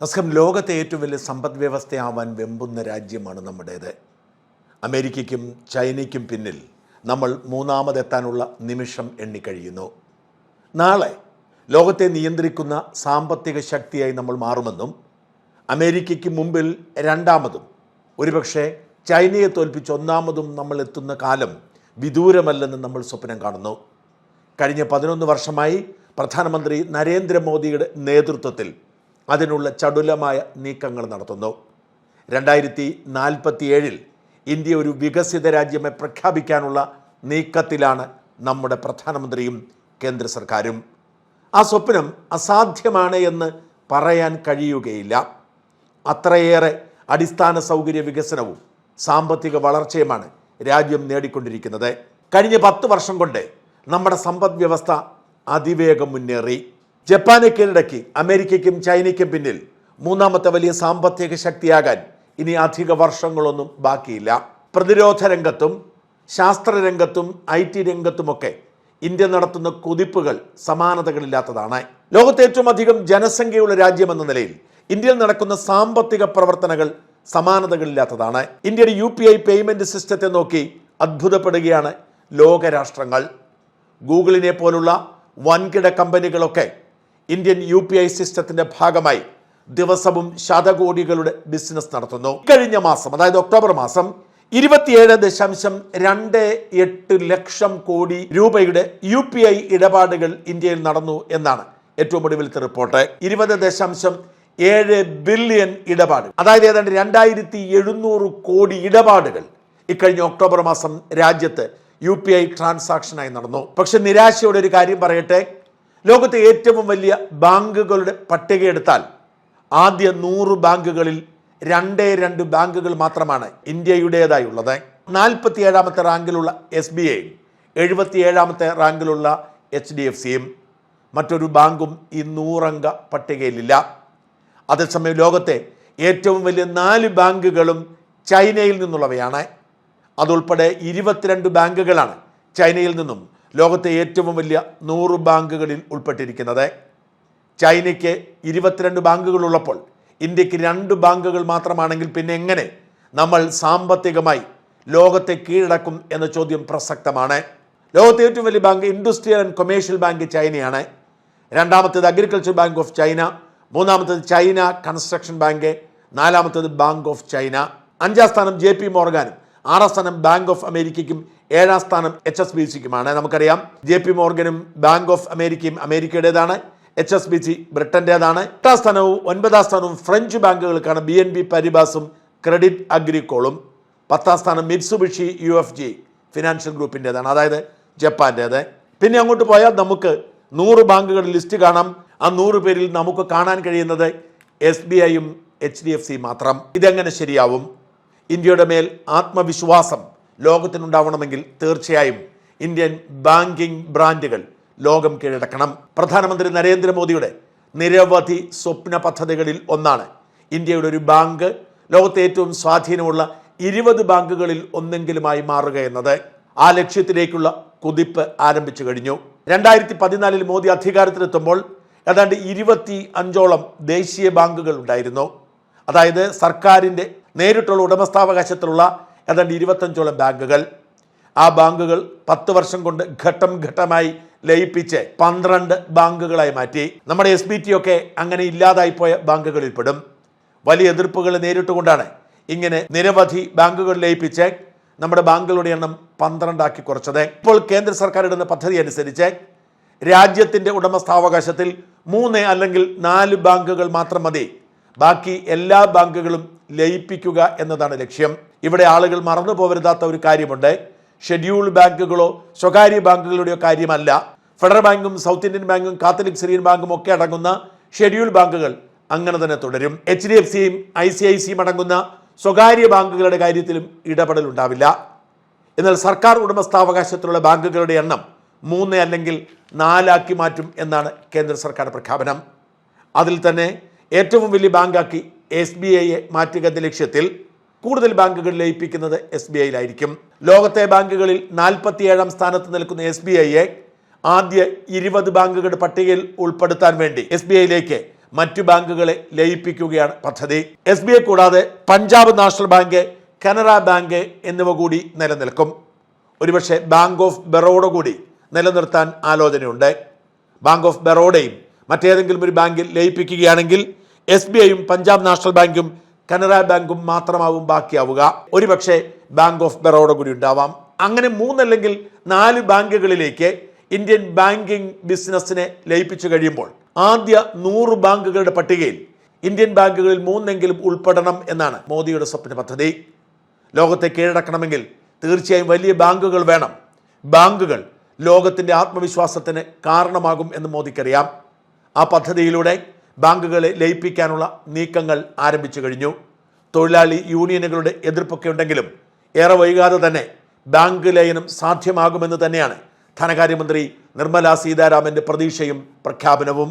നമസ്കാരം ലോകത്തെ ഏറ്റവും വലിയ സമ്പദ് വ്യവസ്ഥയാവാൻ വെമ്പുന്ന രാജ്യമാണ് നമ്മുടേത്. അമേരിക്കയ്ക്കും ചൈനയ്ക്കും പിന്നിൽ നമ്മൾ മൂന്നാമതെത്താനുള്ള നിമിഷം എണ്ണിക്കഴിയുന്നു. നാളെ ലോകത്തെ നിയന്ത്രിക്കുന്ന സാമ്പത്തിക ശക്തിയായി നമ്മൾ മാറുമെന്നും അമേരിക്കയ്ക്ക് മുമ്പിൽ രണ്ടാമതും ഒരുപക്ഷെ ചൈനയെ തോൽപ്പിച്ച് ഒന്നാമതും നമ്മൾ എത്തുന്ന കാലം വിദൂരമല്ലെന്ന് നമ്മൾ സ്വപ്നം കാണുന്നു. കഴിഞ്ഞ പതിനൊന്ന് വർഷമായി പ്രധാനമന്ത്രി നരേന്ദ്രമോദിയുടെ നേതൃത്വത്തിൽ അതിനുള്ള ചടുലമായ നീക്കങ്ങൾ നടത്തുന്നു. രണ്ടായിരത്തി നാൽപ്പത്തിയേഴിൽ ഇന്ത്യ ഒരു വികസിത രാജ്യമായി പ്രഖ്യാപിക്കാനുള്ള നീക്കത്തിലാണ് നമ്മുടെ പ്രധാനമന്ത്രിയും കേന്ദ്ര സർക്കാരും. ആ സ്വപ്നം അസാധ്യമാണ് എന്ന് പറയാൻ കഴിയുകയില്ല. അത്രയേറെ അടിസ്ഥാന സൗകര്യ വികസനവും സാമ്പത്തിക വളർച്ചയുമാണ് രാജ്യം നേടിക്കൊണ്ടിരിക്കുന്നത്. കഴിഞ്ഞ പത്ത് വർഷം കൊണ്ട് നമ്മുടെ സമ്പദ് വ്യവസ്ഥ അതിവേഗം മുന്നേറി. ജപ്പാനെ കീഴടക്കി അമേരിക്കയ്ക്കും ചൈനയ്ക്കും പിന്നിൽ മൂന്നാമത്തെ വലിയ സാമ്പത്തിക ശക്തിയാകാൻ ഇനി അധിക വർഷങ്ങളൊന്നും ബാക്കിയില്ല. പ്രതിരോധ രംഗത്തും ശാസ്ത്രരംഗത്തും ഐ ടി രംഗത്തുമൊക്കെ ഇന്ത്യ നടത്തുന്ന കുതിപ്പുകൾ സമാനതകളില്ലാത്തതാണ്. ലോകത്തെ ഏറ്റവും അധികം ജനസംഖ്യയുള്ള രാജ്യമെന്ന നിലയിൽ ഇന്ത്യയിൽ നടക്കുന്ന സാമ്പത്തിക പ്രവർത്തനങ്ങൾ സമാനതകളില്ലാത്തതാണ്. ഇന്ത്യയുടെ യു പി ഐ പേയ്മെന്റ് സിസ്റ്റത്തെ നോക്കി അത്ഭുതപ്പെടുകയാണ് ലോകരാഷ്ട്രങ്ങൾ. ഗൂഗിളിനെ പോലുള്ള വൻകിട കമ്പനികളൊക്കെ ഇന്ത്യൻ യു പി ഐ സിസ്റ്റത്തിന്റെ ഭാഗമായി ദിവസവും ശതകോടികളുടെ ബിസിനസ് നടത്തുന്നു. കഴിഞ്ഞ മാസം അതായത് ഒക്ടോബർ മാസം ഇരുപത്തിയേഴ് ദശാംശം രണ്ട് എട്ട് ലക്ഷം കോടി രൂപയുടെ യു പി ഐ ഇടപാടുകൾ ഇന്ത്യയിൽ നടന്നു എന്നാണ് ഏറ്റവും ഒടുവിലത്തെ റിപ്പോർട്ട്. ഇരുപത് ദശാംശം ഏഴ് ബില്യൺ ഇടപാട് അതായത് ഏതാണ്ട് രണ്ടായിരത്തി എഴുന്നൂറ് കോടി ഇടപാടുകൾ ഇക്കഴിഞ്ഞ ഒക്ടോബർ മാസം രാജ്യത്ത് യു പി ഐ ട്രാൻസാക്ഷനായി നടന്നു. പക്ഷെ നിരാശയോടെ ഒരു കാര്യം പറയട്ടെ. ലോകത്തെ ഏറ്റവും വലിയ ബാങ്കുകളുടെ പട്ടിക എടുത്താൽ ആദ്യ നൂറ് ബാങ്കുകളിൽ രണ്ടേ രണ്ട് ബാങ്കുകൾ മാത്രമാണ് ഇന്ത്യയുടേതായുള്ളത്. നാൽപ്പത്തി ഏഴാമത്തെ റാങ്കിലുള്ള എസ് ബി ഐ എഴുപത്തി ഏഴാമത്തെ റാങ്കിലുള്ള എച്ച് ഡി എഫ് സിയും മറ്റൊരു ബാങ്കും ഈ നൂറംഗ പട്ടികയിലില്ല. അതേസമയം ലോകത്തെ ഏറ്റവും വലിയ നാല് ബാങ്കുകളും ചൈനയിൽ നിന്നുള്ളവയാണ്. അതുൾപ്പെടെ ഇരുപത്തിരണ്ട് ബാങ്കുകളാണ് ചൈനയിൽ നിന്നും ലോകത്തെ ഏറ്റവും വലിയ നൂറ് ബാങ്കുകളിൽ ഉൾപ്പെട്ടിരിക്കുന്നത്. ചൈനയ്ക്ക് ഇരുപത്തിരണ്ട് ബാങ്കുകളുള്ളപ്പോൾ ഇന്ത്യയ്ക്ക് രണ്ട് ബാങ്കുകൾ മാത്രമാണെങ്കിൽ പിന്നെ എങ്ങനെ നമ്മൾ സാമ്പത്തികമായി ലോകത്തെ കീഴടക്കും എന്ന ചോദ്യം പ്രസക്തമാണ്. ലോകത്തെ ഏറ്റവും വലിയ bank industrial and commercial bank ചൈനയാണ്. രണ്ടാമത്തേത് അഗ്രികൾച്ചർ ബാങ്ക് ഓഫ് ചൈന. മൂന്നാമത്തേത് ചൈന കൺസ്ട്രക്ഷൻ ബാങ്ക്. നാലാമത്തേത് ബാങ്ക് ഓഫ് ചൈന. അഞ്ചാം സ്ഥാനം ജെ പി മോർഗാനും. ആറാം സ്ഥാനം ബാങ്ക് ഓഫ് അമേരിക്കയ്ക്കും ഏഴാം സ്ഥാനം എച്ച് എസ് ബി സിക്കുമാണ് നമുക്കറിയാം ജെ പി മോർഗനും ബാങ്ക് ഓഫ് അമേരിക്കയും അമേരിക്കയുടേതാണ് എച്ച് എസ് ബി സി ബ്രിട്ടന്റേതാണ് എട്ടാം സ്ഥാനവും ഒൻപതാം സ്ഥാനവും ഫ്രഞ്ച് ബാങ്കുകൾക്കാണ് ബി എൻ ബി പരിബാസും ക്രെഡിറ്റ് അഗ്രിക്കോളും പത്താം സ്ഥാനം Mitsubishi U F G financial ഗ്രൂപ്പിന്റെതാണ് അതായത് ജപ്പാന്റേത് പിന്നെ അങ്ങോട്ട് പോയാൽ നമുക്ക് നൂറ് ബാങ്കുകളുടെ ലിസ്റ്റ് കാണാം. ആ നൂറ് പേരിൽ നമുക്ക് കാണാൻ കഴിയുന്നത് എസ് ബി ഐയും എച്ച് ഡി എഫ് സി മാത്രം. ഇതെങ്ങനെ ശരിയാവും? ഇന്ത്യയുടെ മേൽ ആത്മവിശ്വാസം ലോകത്തിനുണ്ടാവണമെങ്കിൽ തീർച്ചയായും ഇന്ത്യൻ ബാങ്കിംഗ് ബ്രാൻഡുകൾ ലോകം കീഴടക്കണം. പ്രധാനമന്ത്രി നരേന്ദ്രമോദിയുടെ നിരവധി സ്വപ്ന പദ്ധതികളിൽ ഒന്നാണ്. ഇന്ത്യയുടെ ഒരു ബാങ്ക് ലോകത്തെ ഏറ്റവും സ്വാധീനമുള്ള ഇരുപത് ബാങ്കുകളിൽ ഒന്നെങ്കിലുമായി മാറുക എന്നത് ആ ലക്ഷ്യത്തിലേക്കുള്ള കുതിപ്പ് ആരംഭിച്ചു കഴിഞ്ഞു. രണ്ടായിരത്തി പതിനാലിൽ മോദി അധികാരത്തിലെത്തുമ്പോൾ ഏതാണ്ട് ഇരുപത്തി അഞ്ചോളം ദേശീയ ബാങ്കുകൾ ഉണ്ടായിരുന്നു. അതായത് സർക്കാരിന്റെ നേരിട്ടുള്ള ഉടമസ്ഥാവകാശത്തിലുള്ള ഏതാണ്ട് ഇരുപത്തഞ്ചോളം ബാങ്കുകൾ. ആ ബാങ്കുകൾ പത്ത് വർഷം കൊണ്ട് ഘട്ടം ഘട്ടമായി ലയിപ്പിച്ച് പന്ത്രണ്ട് ബാങ്കുകളായി മാറ്റി. നമ്മുടെ എസ് ബി ടി ഒക്കെ അങ്ങനെ ഇല്ലാതായി പോയ ബാങ്കുകളിൽ പെടും വലിയ എതിർപ്പുകൾ നേരിട്ടുകൊണ്ടാണ് ഇങ്ങനെ നിരവധി ബാങ്കുകൾ ലയിപ്പിച്ച് നമ്മുടെ ബാങ്കുകളുടെ എണ്ണം പന്ത്രണ്ടാക്കി കുറച്ചത്. ഇപ്പോൾ കേന്ദ്ര സർക്കാർ ഇടുന്ന പദ്ധതി അനുസരിച്ച് രാജ്യത്തിന്റെ ഉടമസ്ഥാവകാശത്തിൽ മൂന്ന് അല്ലെങ്കിൽ നാല് ബാങ്കുകൾ മാത്രം മതി. ബാക്കി എല്ലാ ബാങ്കുകളും ലയിപ്പിക്കുക എന്നതാണ് ലക്ഷ്യം. ഇവിടെ ആളുകൾ മറന്നു പോകരുതാത്ത ഒരു കാര്യമുണ്ട്. ഷെഡ്യൂൾ ബാങ്കുകളോ സ്വകാര്യ ബാങ്കുകളുടെയോ കാര്യമല്ല. ഫെഡറൽ ബാങ്കും സൗത്ത് ഇന്ത്യൻ ബാങ്കും കാത്തലിക് സിറിയൻ ബാങ്കും ഒക്കെ അടങ്ങുന്ന ഷെഡ്യൂൾ ബാങ്കുകൾ അങ്ങനെ തന്നെ തുടരും. എച്ച് ഡി എഫ് സിയും ഐ സി ഐ സിയും അടങ്ങുന്ന സ്വകാര്യ ബാങ്കുകളുടെ കാര്യത്തിലും ഇടപെടൽ ഉണ്ടാവില്ല. എന്നാൽ സർക്കാർ ഉടമസ്ഥാവകാശത്തിലുള്ള ബാങ്കുകളുടെ എണ്ണം മൂന്ന് അല്ലെങ്കിൽ നാലാക്കി മാറ്റും എന്നാണ് കേന്ദ്ര സർക്കാർ പ്രഖ്യാപനം. അതിൽ തന്നെ ഏറ്റവും വലിയ ബാങ്കാക്കി എസ് ബി ഐയെ മാറ്റുക എന്ന ലക്ഷ്യത്തിൽ കൂടുതൽ ബാങ്കുകൾ ലയിപ്പിക്കുന്നത് എസ് ബി ഐയിലായിരിക്കും ലോകത്തെ ബാങ്കുകളിൽ നാൽപ്പത്തിയേഴാം സ്ഥാനത്ത് നിൽക്കുന്ന എസ് ബി ഐയെ ആദ്യ ഇരുപത് ബാങ്കുകളുടെ പട്ടികയിൽ ഉൾപ്പെടുത്താൻ വേണ്ടി എസ് ബി ഐയിലേക്ക് മറ്റു ബാങ്കുകളെ ലയിപ്പിക്കുകയാണ് പദ്ധതി. എസ് ബി ഐ കൂടാതെ Punjab national bank Canara bank എന്നിവ കൂടി നിലനിൽക്കും. ഒരുപക്ഷെ ബാങ്ക് ഓഫ് ബറോഡ കൂടി നിലനിർത്താൻ ആലോചനയുണ്ട്. ബാങ്ക് ഓഫ് ബറോഡയും മറ്റേതെങ്കിലും ഒരു ബാങ്കിൽ ലയിപ്പിക്കുകയാണെങ്കിൽ എസ് ബി ഐയും പഞ്ചാബ് നാഷണൽ ബാങ്കും കനറ ബാങ്കും മാത്രമാവും ബാക്കിയാവുക. ഒരുപക്ഷെ ബാങ്ക് ഓഫ് ബറോഡ കൂടി ഉണ്ടാവാം. അങ്ങനെ മൂന്നല്ലെങ്കിൽ നാല് ബാങ്കുകളിലേക്ക് ഇന്ത്യൻ ബാങ്കിംഗ് ബിസിനസ്സിനെ ലയിപ്പിച്ചു കഴിയുമ്പോൾ ആദ്യ നൂറ് ബാങ്കുകളുടെ പട്ടികയിൽ ഇന്ത്യൻ ബാങ്കുകളിൽ മൂന്നെങ്കിലും ഉൾപ്പെടണം എന്നാണ് മോദിയുടെ സ്വപ്ന പദ്ധതി. ലോകത്തെ കീഴടക്കണമെങ്കിൽ തീർച്ചയായും വലിയ ബാങ്കുകൾ വേണം. ബാങ്കുകൾ ലോകത്തിന്റെ ആത്മവിശ്വാസത്തിന് കാരണമാകും എന്ന് മോദിക്കറിയാം. ആ പദ്ധതിയിലൂടെ ബാങ്കുകളെ ലയിപ്പിക്കാനുള്ള നീക്കങ്ങൾ ആരംഭിച്ചു കഴിഞ്ഞു. തൊഴിലാളി യൂണിയനുകളുടെ എതിർപ്പൊക്കെ ഉണ്ടെങ്കിലും ഏറെ വൈകാതെ തന്നെ ബാങ്ക് ലയനം സാധ്യമാകുമെന്ന് തന്നെയാണ് ധനകാര്യമന്ത്രി നിർമ്മലാ സീതാരാമന്റെ പ്രതീക്ഷയും പ്രഖ്യാപനവും.